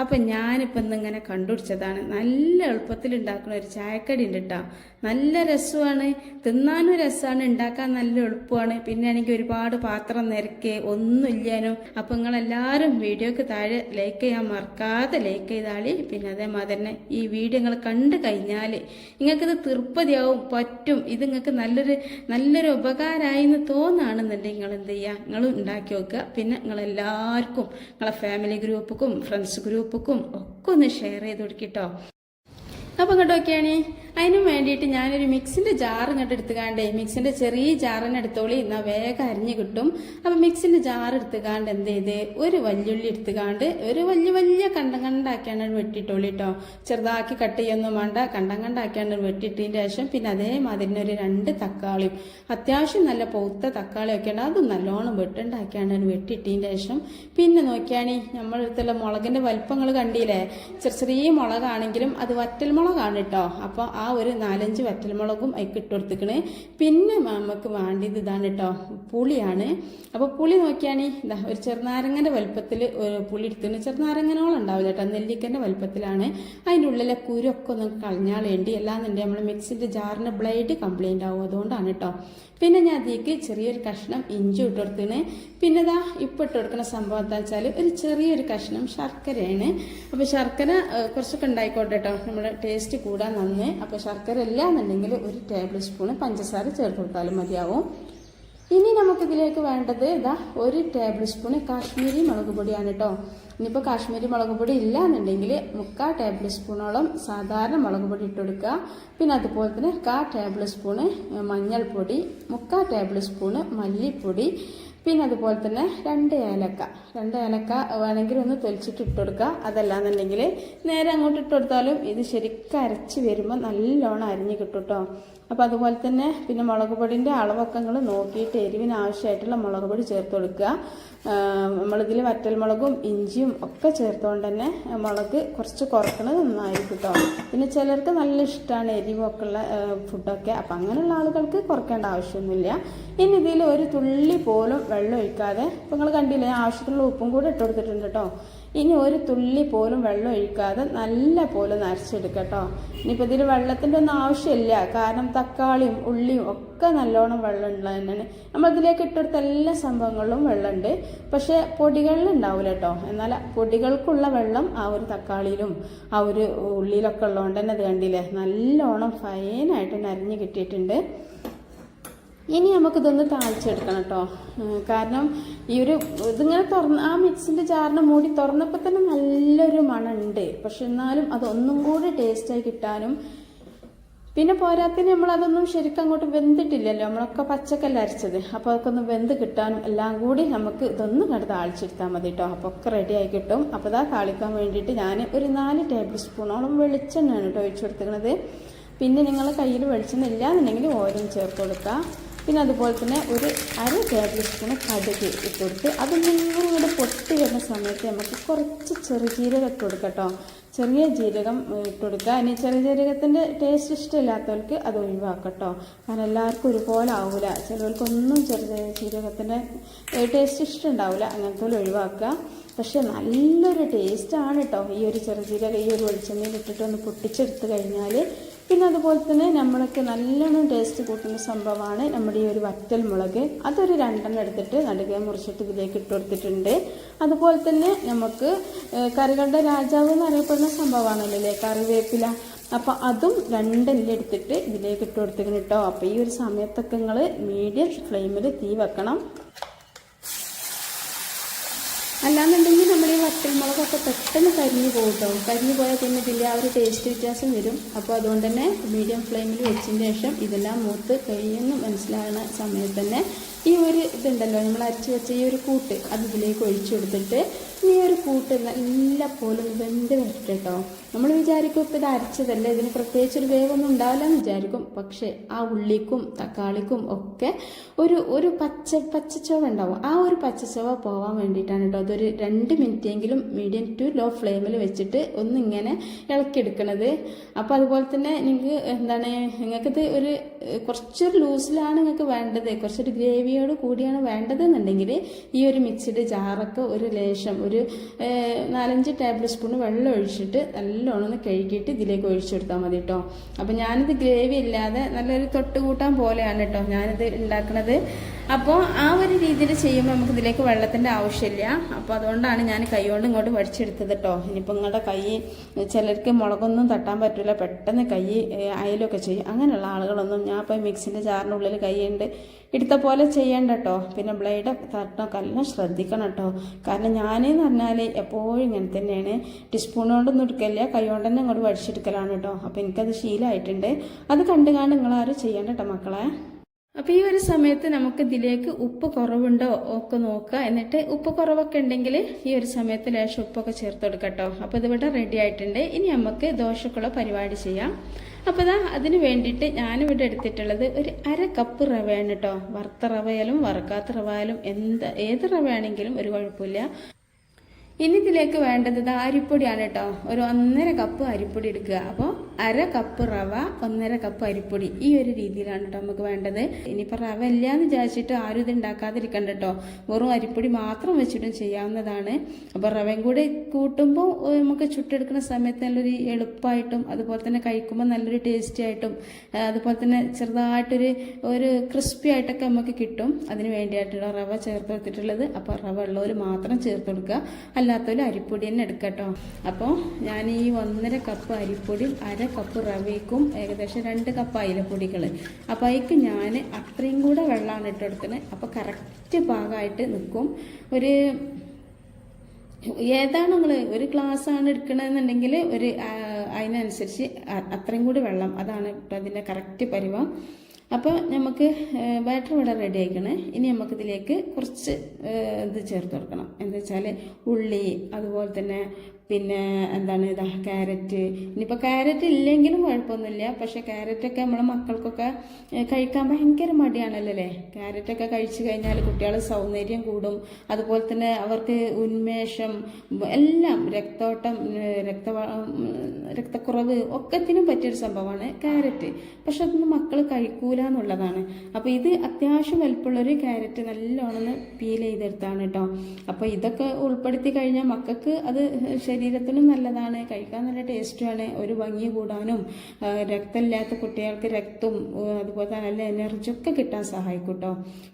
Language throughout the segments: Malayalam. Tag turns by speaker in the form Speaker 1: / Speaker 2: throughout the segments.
Speaker 1: അപ്പം ഞാനിപ്പോൾ ഇന്നിങ്ങനെ കണ്ടുപിടിച്ചതാണ്. നല്ല എളുപ്പത്തിൽ ഉണ്ടാക്കുന്ന ഒരു ചായക്കടി ഉണ്ട് കേട്ടോ നല്ല രസമാണ്. തിന്നാനും രസമാണ് ഉണ്ടാക്കാൻ നല്ല എളുപ്പമാണ്. പിന്നെ ആണെങ്കിൽ ഒരുപാട് പാത്രം നിരക്ക് ഒന്നും ഇല്ലാനോ. അപ്പം നിങ്ങളെല്ലാവരും വീഡിയോക്ക് താഴെ ലൈക്ക് ചെയ്യാൻ മറക്കാതെ ലൈക്ക് ചെയ്താളി പിന്നെ അതേമാതിരി തന്നെ ഈ വീഡിയോ നിങ്ങൾ കണ്ടു കഴിഞ്ഞാൽ നിങ്ങൾക്കിത് തൃപ്തിയാവും പറ്റും. ഇത് നിങ്ങൾക്ക് നല്ലൊരു നല്ലൊരു ഉപകാരമായി എന്ന് തോന്നുകയാണെന്നുണ്ടെങ്കിൽ നിങ്ങൾ എന്ത് ചെയ്യുക നിങ്ങൾ ഉണ്ടാക്കി വെക്കുക പിന്നെ നിങ്ങളെല്ലാവർക്കും നിങ്ങളെ ഫാമിലി ഗ്രൂപ്പുക്കും ഫ്രണ്ട്സ് ഗ്രൂപ്പുക്കും ഒക്കെ ഒന്ന് ഷെയർ ചെയ്ത് കൊടുക്കിട്ടോ അപ്പം ഇങ്ങോട്ട് നോക്കിയാണേ. അതിനും വേണ്ടിയിട്ട് ഞാനൊരു മിക്സിന്റെ ജാർ ഇങ്ങോട്ട് എടുത്തുകാണ്ടേ. മിക്സിന്റെ ചെറിയ ജാറിനെ എടുത്തോളി. എന്നാൽ വേഗം അരിഞ്ഞു കിട്ടും. അപ്പോൾ മിക്സിന്റെ ജാർ എടുത്തുകാണ്ട് എന്ത് ചെയ്ത്? ഒരു വല്യുള്ളി എടുത്തുകാണ്ട് ഒരു വലിയ വലിയ കണ്ടം കണ്ടാക്കിയാണ് വെട്ടിട്ടോളി കേട്ടോ ചെറുതാക്കി കട്ട് ചെയ്യൊന്നും വേണ്ട. കണ്ടം കണ്ടാക്കിയാണ് വെട്ടിയിട്ടതിന് ശേഷം പിന്നെ അതേമാതിരി ഒരു രണ്ട് തക്കാളിയും. അത്യാവശ്യം നല്ല പൗത്ത തക്കാളി ഒക്കെ ഉണ്ട്. അതും നല്ലോണം വെട്ടുണ്ടാക്കിയാണ് വെട്ടിയിട്ടതിന് ശേഷം. പിന്നെ നോക്കിയാണ് നമ്മളെടുത്തുള്ള മുളകിന്റെ വലിപ്പങ്ങൾ കണ്ടില്ലേ? ചെറിയ ചെറിയ മുളകാണെങ്കിലും അത് വറ്റൽ മുളകാണ് കേട്ടോ അപ്പോൾ ആ ഒരു നാലഞ്ച് വറ്റൽമുളകും അതിക്ക് ഇട്ട് കൊടുത്തിക്കണേ പിന്നെ നമുക്ക് വേണ്ടിയത് ഇതാണ് കേട്ടോ പുളിയാണ്. അപ്പോൾ പുളി നോക്കിയാണി ഇതാ ഒരു ചെറുനാരങ്ങന്റെ വലുപ്പത്തിൽ പുളി എടുത്തിന് ചെറുനാരങ്ങനോളം ഉണ്ടാവില്ല കേട്ടോ നെല്ലിക്കന്റെ വലുപ്പത്തിലാണ്. അതിന്റെ ഉള്ളിലെ കുരൊക്കെ ഒന്ന് കളഞ്ഞാൽ വേണ്ടി അല്ലാന്നുണ്ടെങ്കിൽ നമ്മൾ മിക്സിന്റെ ജാറിന് ബ്ലേഡ് കംപ്ലൈന്റ് ആവും. അതുകൊണ്ടാണ് കേട്ടോ പിന്നെ ഞാൻ അതിലേക്ക് ചെറിയൊരു കഷ്ണം ഇഞ്ചി ഇട്ട് കൊടുത്തിന് പിന്നെ ഇതാ ഇപ്പം ഇട്ട് കൊടുക്കുന്ന സംഭവം എന്താ വെച്ചാൽ ഒരു ചെറിയൊരു കഷ്ണം ശർക്കരയാണ്. അപ്പോൾ ശർക്കര കുറച്ചൊക്കെ ഉണ്ടായിക്കോട്ടെ കേട്ടോ നമ്മുടെ കൂടാൻ നന്ന്. അപ്പോൾ ശർക്കര ഇല്ല എന്നുണ്ടെങ്കിൽ ഒരു ടേബിൾ സ്പൂൺ പഞ്ചസാര ചേർത്ത് കൊടുത്താലും മതിയാവും. ഇനി നമുക്കിതിലേക്ക് വേണ്ടത് ഇതാ ഒരു ടേബിൾ സ്പൂൺ കാശ്മീരി മുളക് പൊടിയാണ് കേട്ടോ ഇനിയിപ്പോൾ കാശ്മീരി മുളക് പൊടി ഇല്ല എന്നുണ്ടെങ്കിൽ മുക്കാൽ ടേബിൾ സ്പൂണോളം സാധാരണ മുളക് പൊടി ഇട്ട് കൊടുക്കുക. പിന്നെ അതുപോലെ തന്നെ കാ ടേബിൾ സ്പൂണ് മഞ്ഞൾപ്പൊടി മുക്കാൽ ടേബിൾ സ്പൂണ് മല്ലിപ്പൊടി പിന്നെ അതുപോലെ തന്നെ രണ്ട് ഏലക്ക. രണ്ട് ഏലക്ക വേണമെങ്കിൽ ഒന്ന് തൊലിച്ചിട്ട് ഇട്ട് കൊടുക്കുക. അതല്ലാന്നുണ്ടെങ്കിൽ നേരെ അങ്ങോട്ട് ഇട്ട് കൊടുത്താലും ഇത് ശരിക്കും അരച്ച് വരുമ്പോൾ നല്ലോണം അരിഞ്ഞ് കിട്ടും കേട്ടോ അപ്പോൾ അതുപോലെ തന്നെ പിന്നെ മുളക് പൊടിന്റെ അളവൊക്കെ നിങ്ങൾ നോക്കിയിട്ട് എരിവിന് ആവശ്യമായിട്ടുള്ള മുളക് പൊടി ചേർത്ത് കൊടുക്കുക. നമ്മളിതിൽ വറ്റൽമുളകും ഇഞ്ചിയും ഒക്കെ ചേർത്തുകൊണ്ട് തന്നെ മുളക് കുറച്ച് കുറക്കുന്നത് നന്നായിരിക്കും കേട്ടോ പിന്നെ ചിലർക്ക് നല്ല ഇഷ്ടമാണ് എരിവൊക്കെ ഉള്ള ഫുഡൊക്കെ. അപ്പം അങ്ങനെയുള്ള ആളുകൾക്ക് കുറയ്ക്കേണ്ട ആവശ്യമൊന്നുമില്ല. ഇനി ഇതിൽ ഒരു തുള്ളി പോലും വെള്ളം ഒഴിക്കാതെ ഇപ്പം നിങ്ങൾ കണ്ടില്ലേ ആവശ്യത്തിനുള്ള ഉപ്പും കൂടെ ഇട്ട് കൊടുത്തിട്ടുണ്ട് കേട്ടോ ഇനി ഒരു തുള്ളി പോലും വെള്ളം ഒഴിക്കാതെ നല്ല പോലെ നരച്ചെടുക്കുക കേട്ടോ ഇനിയിപ്പോൾ ഇതിൽ വെള്ളത്തിന്റെ ഒന്നും ആവശ്യമില്ല. കാരണം തക്കാളിയും ഉള്ളിയും ഒക്കെ നല്ലോണം വെള്ളം ഉള്ളത് തന്നെയാണ് നമ്മൾ ഇതിലേക്ക് ഇട്ടെടുത്ത എല്ലാ സംഭവങ്ങളിലും വെള്ളമുണ്ട്. പക്ഷേ പൊടികളിൽ ഉണ്ടാവില്ല കേട്ടോ എന്നാൽ പൊടികൾക്കുള്ള വെള്ളം ആ ഒരു തക്കാളിയിലും ആ ഒരു ഉള്ളിയിലൊക്കെ ഉള്ളതുകൊണ്ട് തന്നെ അത് കണ്ടില്ലേ? നല്ലോണം ഫൈനായിട്ട് നരഞ്ഞ് കിട്ടിയിട്ടുണ്ട്. ഇനി നമുക്കിതൊന്ന് താഴ്ചെടുക്കണം കേട്ടോ. കാരണം ഈ ഒരു ഇതിങ്ങനെ തുറന്ന് ആ മിക്സിന്റെ ജാറിന് മൂടി തുറന്നപ്പോൾ തന്നെ നല്ലൊരു മണമുണ്ട്. പക്ഷെ എന്നാലും അതൊന്നും കൂടി ടേസ്റ്റായി കിട്ടാനും പിന്നെ പോരാത്തിന് നമ്മൾ അതൊന്നും ശരിക്കും അങ്ങോട്ട് വെന്തിട്ടില്ലല്ലോ. നമ്മളൊക്കെ പച്ചക്കല്ല അരച്ചത്. അപ്പോൾ അതൊക്കെ ഒന്ന് വെന്ത് കിട്ടാനും എല്ലാം കൂടി നമുക്ക് ഇതൊന്ന് കണ്ട് താളിച്ചെടുത്താൽ മതി കേട്ടോ. അപ്പോൾ ഒക്കെ റെഡി ആയി കിട്ടും. അപ്പോൾ ഇതാ താളിക്കാൻ വേണ്ടിയിട്ട് ഞാൻ ഒരു നാല് ടേബിൾ സ്പൂണോളം വെളിച്ചെണ്ണയാണ് കേട്ടോ ഒഴിച്ചു കൊടുത്തിരുന്നത് പിന്നെ നിങ്ങൾ കയ്യിൽ വെളിച്ചെണ്ണ ഇല്ല എന്നുണ്ടെങ്കിൽ ചേർത്ത് കൊടുക്കുക പിന്നെ അതുപോലെ തന്നെ ഒരു അര ടേബിൾ സ്പൂൺ കടുക് ഇട്ട് കൊടുത്ത് അതൊന്നും കൂടെ പൊട്ടി വരുന്ന സമയത്ത് നമുക്ക് കുറച്ച് ചെറുജീരകം ഇട്ട് കൊടുക്കാം കേട്ടോ. ചെറിയ ജീരകം ഇട്ട് കൊടുക്കുക. ഇനി ചെറിയ ജീരകത്തിന്റെ ടേസ്റ്റ് ഇഷ്ടമില്ലാത്തവർക്ക് അത് ഒഴിവാക്കട്ടോ കാരണം എല്ലാവർക്കും ഒരുപോലെ ആവില്ല ചിലവർക്കൊന്നും ചെറിയ ജീരകത്തിന്റെ ടേസ്റ്റ് ഇഷ്ടമുണ്ടാവില്ല അങ്ങനത്തെ ഒഴിവാക്കുക. പക്ഷേ നല്ലൊരു ടേസ്റ്റാണ് കേട്ടോ. ഈ ഒരു ചെറുജീരകം ഈ ഒരു വെളിച്ചെണ്ണയിൽ ഇട്ടിട്ട് ഒന്ന് പൊട്ടിച്ചെടുത്ത് കഴിഞ്ഞാൽ പിന്നെ അതുപോലെ തന്നെ നമ്മളൊക്കെ നല്ലോണം ടേസ്റ്റ് കൂട്ടുന്ന സംഭവമാണ് നമ്മുടെ ഈ ഒരു വറ്റൽ മുളക്. അതൊരു രണ്ടെണ്ണം എടുത്തിട്ട് നടുകെ മുറിച്ചിട്ട് ഇതിലേക്ക് ഇട്ട് കൊടുത്തിട്ടുണ്ട്. അതുപോലെ തന്നെ നമുക്ക് കറികളുടെ രാജാവ് എന്ന് അറിയപ്പെടുന്ന സംഭവമാണല്ലോ അല്ലേ കറിവേപ്പില. അപ്പോൾ അതും രണ്ടെല്ലാം എടുത്തിട്ട് ഇതിലേക്ക് ഇട്ട് കൊടുത്തിരിക്കണം കേട്ടോ. അപ്പോൾ ഈ ഒരു സമയത്തൊക്കെ നിങ്ങൾ മീഡിയം ഫ്ലെയിമിൽ തീ വെക്കണം. അല്ലാന്നുണ്ടെങ്കിൽ വറ്റൽമുളകൊക്കെ പെട്ടെന്ന് കരിഞ്ഞു പോകും കേട്ടോ കരിഞ്ഞു പോയാൽ പിന്നെ ഇതിന്റെ ആ ഒരു ടേസ്റ്റ് വ്യത്യാസം വരും. അപ്പോൾ അതുകൊണ്ട് തന്നെ മീഡിയം ഫ്ലെയിമിൽ വെച്ചതിന് ശേഷം ഇതെല്ലാം മൂത്ത് കഴിയുമെന്ന് മനസ്സിലാകുന്ന സമയത്ത് തന്നെ ഈ ഒരു ഇതുണ്ടല്ലോ നമ്മൾ അരച്ച് വെച്ച ഈ ഒരു കൂട്ട് അത് ഇതിലേക്ക് ഒഴിച്ചു കൊടുത്തിട്ട് ഈ ഒരു കൂട്ട് നല്ല പോലെ ഒന്ന് വെന്ത് വരട്ടെ കേട്ടോ നമ്മൾ വിചാരിക്കും ഇപ്പോൾ ഇത് അരച്ചതല്ലേ ഇതിന് പ്രത്യേകിച്ച് ഒരു വേവൊന്നും ഉണ്ടാവില്ല വിചാരിക്കും. പക്ഷേ ആ ഉള്ളിക്കും തക്കാളിക്കും ഒക്കെ ഒരു ഒരു പച്ച പച്ചച്ചവ ഉണ്ടാവും. ആ ഒരു പച്ചച്ചവ പോവാൻ വേണ്ടിയിട്ടാണ് കേട്ടോ അതൊരു രണ്ട് മിനിറ്റെങ്കിലും മീഡിയം ടു ലോ ഫ്ലെയിമിൽ വെച്ചിട്ട് ഒന്നിങ്ങനെ ഇളക്കിയെടുക്കണത്. അപ്പോൾ അതുപോലെ തന്നെ നിങ്ങൾക്ക് എന്താണ് നിങ്ങൾക്കിത് ഒരു കുറച്ചൊരു ലൂസിലാണ് നിങ്ങൾക്ക് വേണ്ടത്. കുറച്ചൊരു ഗ്രേവി ഗ്രേവിയോട് കൂടിയാണ് വേണ്ടതെന്നുണ്ടെങ്കിൽ ഈ ഒരു മിക്സിഡ് ജാറൊക്കെ ഒരു ലേശം ഒരു നാലഞ്ച് ടേബിൾ സ്പൂൺ വെള്ളം ഒഴിച്ചിട്ട് നല്ലോണം ഒന്ന് കഴുകിയിട്ട് ഇതിലേക്ക് ഒഴിച്ചു കൊടുത്താൽ മതി കേട്ടോ അപ്പം ഞാനിത് ഗ്രേവി ഇല്ലാതെ നല്ലൊരു തൊട്ടുകൂട്ടാൻ പോലെയാണ് കേട്ടോ ഞാനിത് ഉണ്ടാക്കുന്നത് അപ്പോൾ ആ ഒരു രീതിയിൽ ചെയ്യുമ്പോൾ നമുക്ക് ഇതിലേക്ക് വെള്ളത്തിന്റെ ആവശ്യമില്ല. അപ്പോൾ അതുകൊണ്ടാണ് ഞാൻ കൈകൊണ്ട് ഇങ്ങോട്ട് വടിച്ചെടുത്തത് കേട്ടോ ഇനിയിപ്പോൾ നിങ്ങളുടെ കൈ ചിലർക്ക് മുളകൊന്നും തട്ടാൻ പറ്റില്ല പെട്ടെന്ന് കൈ അയലൊക്കെ ചെയ്യും. അങ്ങനെയുള്ള ആളുകളൊന്നും ഞാൻ ഇപ്പോൾ മിക്സിന്റെ ജാറിന്റെ ഉള്ളിൽ കൈയുണ്ട് എടുത്ത പോലെ ചെയ്യേണ്ട കേട്ടോ പിന്നെ ബ്ലേഡ് തട്ടണമൊക്കെ എല്ലാം ശ്രദ്ധിക്കണം കേട്ടോ കാരണം ഞാനെന്ന് പറഞ്ഞാൽ എപ്പോഴും ഇങ്ങനെ തന്നെയാണ്. ടീസ്പൂൺ കൊണ്ടൊന്നും എടുക്കലില്ല കൈ കൊണ്ട് തന്നെ ഇങ്ങോട്ട് വടിച്ചെടുക്കലാണ് കേട്ടോ അപ്പോൾ എനിക്കത് ശീലമായിട്ടുണ്ട് അത് കണ്ടു കാണും നിങ്ങളാരും ചെയ്യേണ്ട കേട്ടോ മക്കളെ. അപ്പോൾ ഈ ഒരു സമയത്ത് നമുക്ക് ഇതിലേക്ക് ഉപ്പ് കുറവുണ്ടോ ഒക്കെ നോക്കുക. എന്നിട്ട് ഉപ്പ് കുറവൊക്കെ ഉണ്ടെങ്കിൽ ഈ ഒരു സമയത്ത് ലേശം ഉപ്പൊക്കെ ചേർത്ത് കൊടുക്കട്ടോ അപ്പോൾ ഇതിവിടെ റെഡി ആയിട്ടുണ്ട്. ഇനി നമുക്ക് ദോശക്കുള്ള പരിപാടി ചെയ്യാം. അപ്പോൾ ഇതാ അതിന് വേണ്ടിയിട്ട് ഞാനിവിടെ എടുത്തിട്ടുള്ളത് ഒരു അര കപ്പ് റവയാണ് കേട്ടോ വറുത്ത റവയാലും വറുക്കാത്ത റവയാലും എന്ത് ഏത് റവയാണെങ്കിലും ഒരു കുഴപ്പമില്ല. ഇനി ഇതിലേക്ക് വേണ്ടത് അരിപ്പൊടിയാണ് കേട്ടോ ഒരു ഒന്നര കപ്പ് അരിപ്പൊടി എടുക്കുക. അപ്പോൾ അര കപ്പ് റവ ഒന്നര കപ്പ് അരിപ്പൊടി ഈ ഒരു രീതിയിലാണ് കേട്ടോ നമുക്ക് വേണ്ടത്. ഇനിയിപ്പോൾ റവ ഇല്ല എന്ന് വിചാരിച്ചിട്ട് ആരും ഇത് ഉണ്ടാക്കാതിരിക്കണ്ട കേട്ടോ വെറും അരിപ്പൊടി മാത്രം വെച്ചിട്ടും ചെയ്യാവുന്നതാണ്. അപ്പോൾ റവയും കൂടി കൂട്ടുമ്പോൾ നമുക്ക് ചുട്ടെടുക്കുന്ന സമയത്ത് നല്ലൊരു എളുപ്പമായിട്ടും അതുപോലെ തന്നെ കഴിക്കുമ്പോൾ നല്ലൊരു ടേസ്റ്റി ആയിട്ടും അതുപോലെ തന്നെ ചെറുതായിട്ടൊരു ഒരു ക്രിസ്പി ആയിട്ടൊക്കെ നമുക്ക് കിട്ടും. അതിന് വേണ്ടിയായിട്ടുള്ള റവ ചേർത്ത് കൊടുത്തിട്ടുള്ളത് അപ്പോൾ റവ ഉള്ളവർ മാത്രം ചേർത്ത് കൊടുക്കുക അല്ലാത്തവർ അരിപ്പൊടി തന്നെ എടുക്കാം കേട്ടോ അപ്പോൾ ഞാൻ ഈ ഒന്നര കപ്പ് അരിപ്പൊടി അര കപ്പ് റവയ്ക്കും ഏകദേശം രണ്ട് കപ്പ് അയിലപ്പൊടികൾ. അപ്പോൾ അതിക്ക് ഞാൻ അത്രയും കൂടെ വെള്ളമാണ് ഇട്ടെടുക്കുന്നത് അപ്പോൾ കറക്റ്റ് പാകമായിട്ട് നിൽക്കും ഒരു ഏതാണ് നിങ്ങൾ ഒരു ഗ്ലാസ് ആണ് എടുക്കണമെന്നുണ്ടെങ്കിൽ ഒരു അതിനനുസരിച്ച് അത്രയും കൂടി വെള്ളം. അതാണ് അതിന്റെ കറക്റ്റ് പരിവം. അപ്പോൾ നമുക്ക് ബാറ്റർ ഇവിടെ റെഡി ആയിക്കണേ. ഇനി നമുക്കിതിലേക്ക് കുറച്ച് ഇത് ചേർത്ത് കൊടുക്കണം. എന്താ വെച്ചാൽ ഉള്ളി അതുപോലെ തന്നെ പിന്നെ എന്താണ് ഇതാ ക്യാരറ്റ് ഇനിയിപ്പോൾ ക്യാരറ്റ് ഇല്ലെങ്കിലും കുഴപ്പമൊന്നുമില്ല. പക്ഷേ ക്യാരറ്റൊക്കെ നമ്മളെ മക്കൾക്കൊക്കെ കഴിക്കാൻ ഭയങ്കര മടിയാണല്ലോ അല്ലേ? ക്യാരറ്റൊക്കെ കഴിച്ചു കഴിഞ്ഞാൽ കുട്ടികൾ സൗന്ദര്യം കൂടും. അതുപോലെ തന്നെ അവർക്ക് ഉന്മേഷം എല്ലാം രക്തോട്ടം രക്ത രക്തക്കുറവ് ഒക്കത്തിനും പറ്റിയൊരു സംഭവമാണ് ക്യാരറ്റ് പക്ഷെ അതൊന്നും മക്കൾ കഴിക്കൂല എന്നുള്ളതാണ് അപ്പോൾ ഇത് അത്യാവശ്യം വലിപ്പമുള്ളൊരു ക്യാരറ്റ് നല്ലോണം പീൽ ചെയ്തെടുത്താണ് കേട്ടോ അപ്പോൾ ഇതൊക്കെ ഉൾപ്പെടുത്തി കഴിഞ്ഞാൽ മക്കൾക്ക് അത് ശരീരത്തിനും നല്ലതാണ്. കഴിക്കാൻ നല്ല ടേസ്റ്റുമാണ്. ഒരു ഭംഗി കൂടാനും രക്തമില്ലാത്ത കുട്ടികൾക്ക് രക്തവും ആ, അതുപോലെ തന്നെ നല്ല എനർജി ഒക്കെ കിട്ടാൻ സഹായിക്കും കേട്ടോ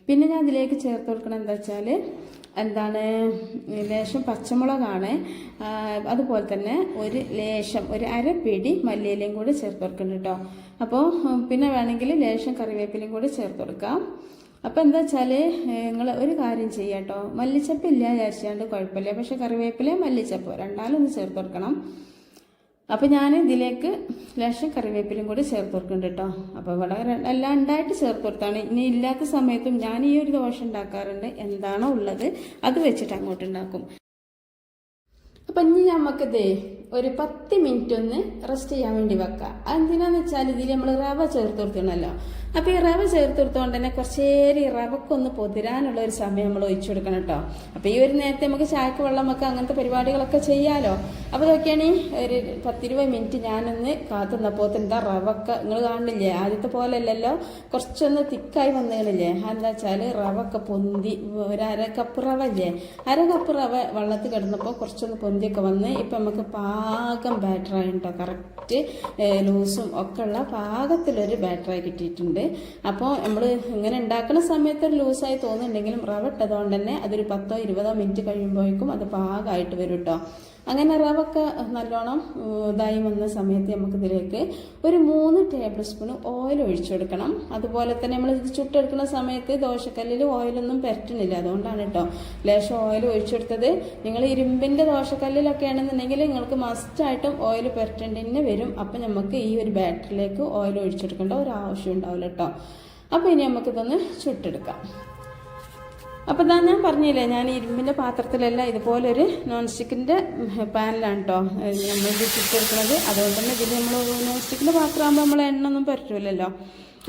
Speaker 1: പിന്നെ ഞാൻ അതിലേക്ക് ചേർത്ത് കൊടുക്കണം എന്താ വെച്ചാൽ എന്താണ് ലേശം പച്ചമുളകാണ്. അതുപോലെ തന്നെ ഒരു ലേശം ഒരു അരപ്പിടി മല്ലിയിലയും കൂടി ചേർത്ത് കൊടുക്കുന്നുണ്ട് കേട്ടോ അപ്പോൾ പിന്നെ വേണമെങ്കിൽ ലേശം കറിവേപ്പിലയും കൂടി ചേർത്ത് കൊടുക്കാം. അപ്പോൾ എന്താ വെച്ചാൽ നിങ്ങൾ ഒരു കാര്യം ചെയ്യുക കേട്ടോ മല്ലിച്ചപ്പ് ഇല്ല വിചാരിച്ചാണ്ട് കുഴപ്പമില്ല. പക്ഷേ കറിവേപ്പില മല്ലിച്ചപ്പ് ഒന്ന് ചേർത്ത് കൊടുക്കണം. അപ്പോൾ ഞാൻ ഇതിലേക്ക് ലേശം കറിവേപ്പിലും കൂടി ചേർത്ത് കൊടുക്കുന്നുണ്ട് കേട്ടോ അപ്പോൾ ഇവിടെ എല്ലാം ഉണ്ടായിട്ട് ചേർത്ത് കൊടുത്താണ്. ഇനി ഇല്ലാത്ത സമയത്തും ഞാൻ ഈ ഒരു ദോശ ഉണ്ടാക്കാറുണ്ട്. എന്താണോ ഉള്ളത് അത് വെച്ചിട്ട് അങ്ങോട്ട് ഉണ്ടാക്കും. അപ്പം ഇനി നമുക്കിത് ഒരു പത്ത് മിനിറ്റ് ഒന്ന് റെസ്റ്റ് ചെയ്യാൻ വേണ്ടി വെക്കാം. അതെന്തിനാന്ന് വെച്ചാൽ ഇതിൽ നമ്മൾ റവ ചേർത്ത് കൊടുക്കണമല്ലോ അപ്പോൾ ഈ റവ ചേർത്ത് തന്നെ കുറച്ചേരി റവക്കൊന്ന് പൊതിരാനുള്ള ഒരു സമയം നമ്മൾ ഒഴിച്ചു കൊടുക്കണം കേട്ടോ. അപ്പോൾ ഈ ഒരു നേരത്തെ നമുക്ക് ചായക്ക് വെള്ളം വെക്കാം അങ്ങനത്തെ പരിപാടികളൊക്കെ ചെയ്യാലോ. അപ്പോൾ ഇതൊക്കെയാണ് ഒരു പത്തിരുപത് മിനിറ്റ് ഞാനൊന്ന് കാത്തുന്നപ്പോൾ എന്താ റവക്ക നിങ്ങൾ കാണില്ലേ ആദ്യത്തെ പോലെ അല്ലല്ലോ കുറച്ചൊന്ന് തിക്കായി വന്നുകളില്ലേ എന്താ വെച്ചാൽ റവക്ക പൊന്തി ഒരു അര കപ്പ് റവ ഇല്ലേ അര കപ്പ് റവ വെള്ളത്തിൽ കിടന്നപ്പോൾ കുറച്ചൊന്ന് പൊന്തിയൊക്കെ വന്ന് ഇപ്പൊ നമുക്ക് പാകം ബാറ്ററായി കേട്ടോ. കറക്റ്റ് ലൂസും ഒക്കെ ഉള്ള പാകത്തിലൊരു ബാറ്ററായി കിട്ടിയിട്ടുണ്ട്. അപ്പോൾ നമ്മൾ ഇങ്ങനെ ഉണ്ടാക്കുന്ന സമയത്ത് ലൂസായി തോന്നുന്നുണ്ടെങ്കിലും റവ ഇട്ടതുകൊണ്ട് തന്നെ അതൊരു പത്തോ ഇരുപതോ മിനിറ്റ് കഴിയുമ്പോഴേക്കും അത് പാകമായിട്ട് വരും കേട്ടോ അങ്ങനെ റവൊക്കെ നല്ലോണം ഇതായി വന്ന സമയത്ത് നമുക്കിതിലേക്ക് ഒരു മൂന്ന് ടേബിൾ സ്പൂൺ ഓയിൽ ഒഴിച്ചു കൊടുക്കണം. അതുപോലെ തന്നെ നമ്മൾ ഇത് ചുട്ടെടുക്കുന്ന സമയത്ത് ദോശക്കല്ലിൽ ഓയിലൊന്നും പരറ്റണില്ല അതുകൊണ്ടാണ് കേട്ടോ ലേശം ഓയിൽ ഒഴിച്ചു കൊടുത്തത്. നിങ്ങൾ ഇരുമ്പിന്റെ ദോശക്കല്ലിലൊക്കെ ആണെന്നുണ്ടെങ്കിൽ നിങ്ങൾക്ക് മസ്റ്റായിട്ടും ഓയിൽ തന്നെ വരും. അപ്പം നമുക്ക് ഈ ഒരു ബാറ്ററിലേക്ക് ഓയിൽ ഒഴിച്ചു കൊടുക്കേണ്ട ഒരു ആവശ്യം ഉണ്ടാവില്ല കേട്ടോ അപ്പോൾ ഇനി നമുക്കിതൊന്ന് ചുട്ടെടുക്കാം. അപ്പോൾ ഇതാ ഞാൻ പറഞ്ഞില്ലേ ഞാൻ ഇരുമ്പിന്റെ പാത്രത്തിലല്ല ഇതുപോലൊരു നോൺ സ്റ്റിക്കിന്റെ പാനിലാണ് കേട്ടോ നമ്മൾ ഇത് ചുറ്റെടുക്കുന്നത് അതുകൊണ്ട് തന്നെ ഇതിൽ നമ്മൾ നോൺ സ്റ്റിക്കിന്റെ പാത്രമാകുമ്പോൾ നമ്മൾ എണ്ണ ഒന്നും പറ്റില്ലല്ലോ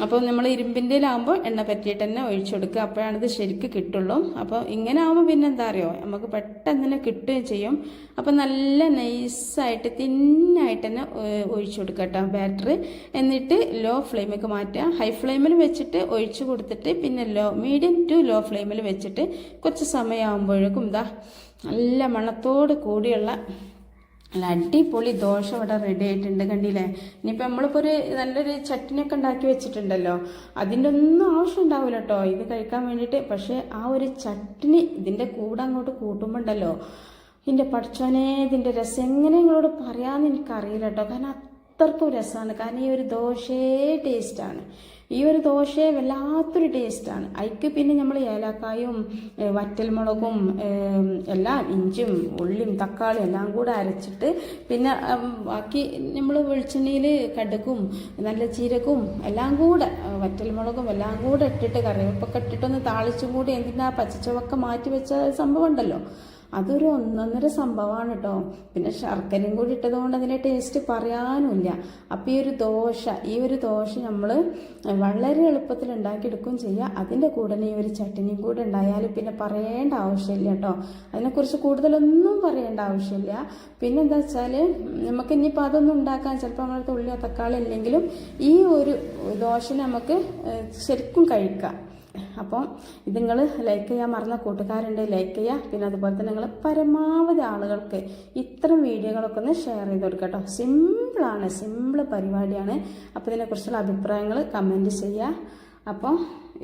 Speaker 1: അപ്പോൾ നമ്മൾ ഇരുമ്പിന്റെയിലാകുമ്പോൾ എണ്ണ പറ്റിയിട്ട് തന്നെ ഒഴിച്ചു കൊടുക്കുക. അപ്പോഴാണ് ഇത് ശരിക്ക് കിട്ടുള്ളൂ. അപ്പോൾ ഇങ്ങനെ ആകുമ്പോൾ പിന്നെ എന്താ അറിയോ? നമുക്ക് പെട്ടെന്ന് തന്നെ കിട്ടുകയും ചെയ്യും. അപ്പോൾ നല്ല നൈസായിട്ട് തിന്നായിട്ട് തന്നെ ഒഴിച്ചു കൊടുക്കുക കേട്ടോ ബാറ്റർ എന്നിട്ട് ലോ ഫ്ലെയിമൊക്കെ മാറ്റുക. ഹൈ ഫ്ലെയിമിൽ വെച്ചിട്ട് ഒഴിച്ചു കൊടുത്തിട്ട് പിന്നെ ലോ മീഡിയം ടു ലോ ഫ്ലെയിമിൽ വെച്ചിട്ട് കുറച്ച് സമയമാകുമ്പോഴേക്കും ഇതാ നല്ല മണത്തോട് കൂടിയുള്ള നല്ല അടിപൊളി ദോശ ഇവിടെ റെഡി ആയിട്ടുണ്ട് കണ്ടില്ലേ? ഇനിയിപ്പോൾ നമ്മളിപ്പോൾ ഒരു നല്ലൊരു ചട്നിയൊക്കെ ഉണ്ടാക്കി വെച്ചിട്ടുണ്ടല്ലോ. അതിന്റെ ഒന്നും ആവശ്യം ഉണ്ടാവില്ല കേട്ടോ ഇത് കഴിക്കാൻ വേണ്ടിയിട്ട്. പക്ഷേ ആ ഒരു ചട്നി ഇതിന്റെ കൂടെ അങ്ങോട്ട് കൂട്ടുമ്പോണ്ടല്ലോ ഇതിന്റെ പഠിച്ചോനെ ഇതിന്റെ രസം. എങ്ങനെ നിങ്ങളോട് പറയാമെന്ന് എനിക്കറിയില്ല കേട്ടോ കാരണം അത്രക്കും രസമാണ്. കാരണം ഈ ഒരു ദോശയെ ടേസ്റ്റാണ് ഈ ഒരു ദോശയെ വല്ലാത്തൊരു ടേസ്റ്റാണ് അതിക്ക് പിന്നെ നമ്മൾ ഏലക്കായും വറ്റൽമുളകും എല്ലാം ഇഞ്ചും ഉള്ളിയും തക്കാളിയും എല്ലാം കൂടെ അരച്ചിട്ട് പിന്നെ ബാക്കി നമ്മൾ വെളിച്ചെണ്ണയിൽ കടുകും നല്ല ചീരക്കും എല്ലാം കൂടെ വറ്റൽമുളകും എല്ലാം കൂടെ ഇട്ടിട്ട് കറിവേപ്പൊക്കെ ഇട്ടിട്ടൊന്ന് താളിച്ചും കൂടി എന്തിനാ പച്ചച്ചവക്ക മാറ്റി വെച്ച സംഭവം ഉണ്ടല്ലോ. അതൊരു ഒന്നൊന്നര സംഭവമാണ് കേട്ടോ പിന്നെ ശർക്കരയും കൂടി ഇട്ടതുകൊണ്ട് അതിന്റെ ടേസ്റ്റ് പറയാനുമില്ല. അപ്പം ഈ ഒരു ദോശ ഈ ഒരു ദോശ നമ്മൾ വളരെ എളുപ്പത്തിൽ ഉണ്ടാക്കിയെടുക്കുകയും ചെയ്യുക അതിന്റെ കൂടെ ഈ ഒരു ചട്ടിനിയും കൂടെ ഉണ്ടായാൽ പിന്നെ പറയേണ്ട ആവശ്യമില്ല കേട്ടോ. അതിനെക്കുറിച്ച് കൂടുതലൊന്നും പറയേണ്ട ആവശ്യമില്ല. പിന്നെ എന്താ വെച്ചാൽ നമുക്ക് ഇനിയിപ്പോൾ അതൊന്നും ഉണ്ടാക്കാൻ ചിലപ്പോൾ നമ്മളെ ഉള്ളിയോ തക്കാളി ഇല്ലെങ്കിലും ഈ ഒരു ദോശ നമുക്ക് ശരിക്കും കഴിക്കാം. അപ്പം ഇത് നിങ്ങൾ ലൈക്ക് ചെയ്യാൻ മറന്ന കൂട്ടുകാരുണ്ട് ലൈക്ക് ചെയ്യുക പിന്നെ അതുപോലെ തന്നെ നിങ്ങൾ പരമാവധി ആളുകൾക്ക് ഇത്തരം വീഡിയോകളൊക്കെ ഒന്ന് ഷെയർ ചെയ്ത് കൊടുക്കുക കേട്ടോ. സിമ്പിളാണ് സിമ്പിൾ പരിപാടിയാണ്. അപ്പോൾ ഇതിനെക്കുറിച്ചുള്ള അഭിപ്രായങ്ങൾ കമന്റ് ചെയ്യുക അപ്പോൾ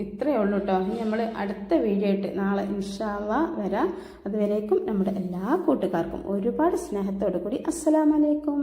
Speaker 1: ഇത്രയേ ഉള്ളൂ കേട്ടോ. ഇനി നമ്മൾ അടുത്ത വീഡിയോ ആയിട്ട് നാളെ ഇൻഷാല്ല വരാം. അതുവരേക്കും നമ്മുടെ എല്ലാ കൂട്ടുകാർക്കും ഒരുപാട് സ്നേഹത്തോടു കൂടി അസ്സലാമലൈക്കും